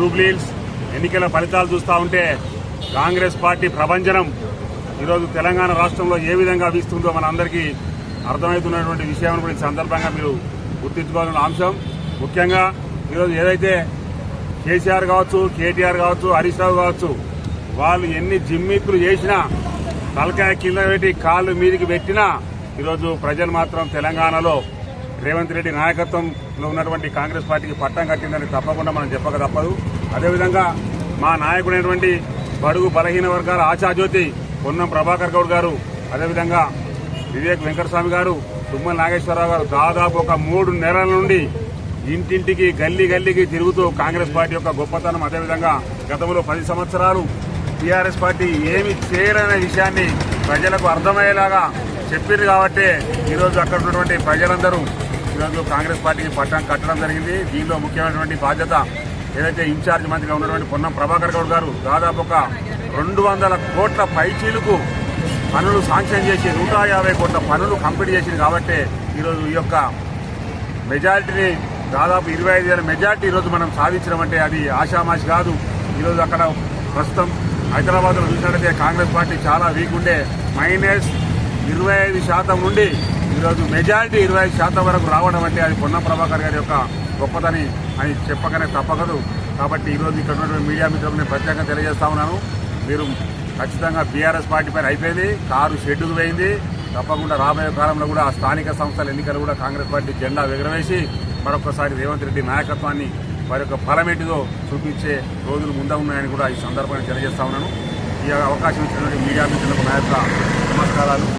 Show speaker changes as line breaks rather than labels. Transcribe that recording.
జూబ్లీల్స్ ఎన్నికల ఫలితాలు చూస్తూ ఉంటే కాంగ్రెస్ పార్టీ ప్రభంజనం. ఈరోజు తెలంగాణ రాష్ట్రంలో ఏ విధంగా వీస్తుందో మన అందరికీ అర్థమవుతున్నటువంటి విషయాన్ని కూడా ఈ సందర్భంగా మీరు గుర్తించుకోవాలన్న అంశం. ముఖ్యంగా ఈరోజు ఏదైతే కేసీఆర్ కావచ్చు కేటీఆర్ కావచ్చు హరీష్ రావు కావచ్చు వాళ్ళు ఎన్ని జిమ్మిక్కులు చేసినా తలకాయ కింద పెట్టి కాళ్ళు మీదికి పెట్టినా ఈరోజు ప్రజలు మాత్రం తెలంగాణలో రేవంత్ రెడ్డి నాయకత్వంలో ఉన్నటువంటి కాంగ్రెస్ పార్టీకి పట్టం కట్టిందని తప్పకుండా మనం చెప్పక తప్పదు. అదేవిధంగా మా నాయకుడైనటువంటి బడుగు బలహీన వర్గాల ఆశాజ్యోతి పొన్నం ప్రభాకర్ గౌడ్ గారు అదేవిధంగా వివేక్ వెంకటస్వామి గారు తుమ్మల నాగేశ్వరరావు గారు దాదాపు ఒక మూడు నెలల నుండి ఇంటింటికి గల్లీ గల్లీకి తిరుగుతూ కాంగ్రెస్ పార్టీ యొక్క గొప్పతనం అదేవిధంగా గతంలో పది సంవత్సరాలు టీఆర్ఎస్ పార్టీ ఏమి చేయలేని విషయాన్ని ప్రజలకు అర్థమయ్యేలాగా చెప్పింది కాబట్టి ఈరోజు అక్కడ ఉన్నటువంటి ప్రజలందరూ ఈరోజు కాంగ్రెస్ పార్టీకి పట్టణం కట్టడం జరిగింది. దీనిలో ముఖ్యమైనటువంటి బాధ్యత ఏదైతే ఇన్ఛార్జ్ మంత్రిగా ఉన్నటువంటి పొన్నం ప్రభాకర్ గౌడ్ గారు దాదాపు ఒక రెండు వందల కోట్ల పైచీలకు పనులు శాంక్షన్ చేసి నూట యాభై కోట్ల పనులు కంప్లీట్ చేసింది కాబట్టి ఈరోజు ఈ యొక్క మెజారిటీని దాదాపు ఇరవై ఐదు వేల మెజార్టీ ఈరోజు మనం సాధించడం అంటే అది ఆషామాషి కాదు. ఈరోజు అక్కడ ప్రస్తుతం హైదరాబాద్లో చూసినట్లయితే కాంగ్రెస్ పార్టీ చాలా వీక్ ఉండే. మైనస్ ఇరవై ఐదు శాతం నుండి ఈరోజు మెజారిటీ ఇరవై ఐదు శాతం వరకు రావడం అంటే అది పొన్న ప్రభాకర్ గారి యొక్క గొప్పదని అని చెప్పకనే తప్పకదు. కాబట్టి ఈరోజు ఇక్కడ ఉన్నటువంటి మీడియా మిత్రులకు నేను ప్రత్యేకంగా తెలియజేస్తా ఉన్నాను. మీరు ఖచ్చితంగా బీఆర్ఎస్ పార్టీ పైన అయిపోయింది కారు షెడ్డుకు పోయింది. తప్పకుండా రాబోయే కాలంలో కూడా ఆ స్థానిక సంస్థల ఎన్నికలు కూడా కాంగ్రెస్ పార్టీ జెండా ఎగరవేసి మరొకసారి రేవంత్ రెడ్డి నాయకత్వాన్ని వారి యొక్క బలమేటిదో చూపించే రోజులు ముందే ఉన్నాయని కూడా ఈ సందర్భంగా తెలియజేస్తా ఉన్నాను. ఈ అవకాశం ఇచ్చినటువంటి మీడియా మిత్రులకు నా యొక్క నమస్కారాలు.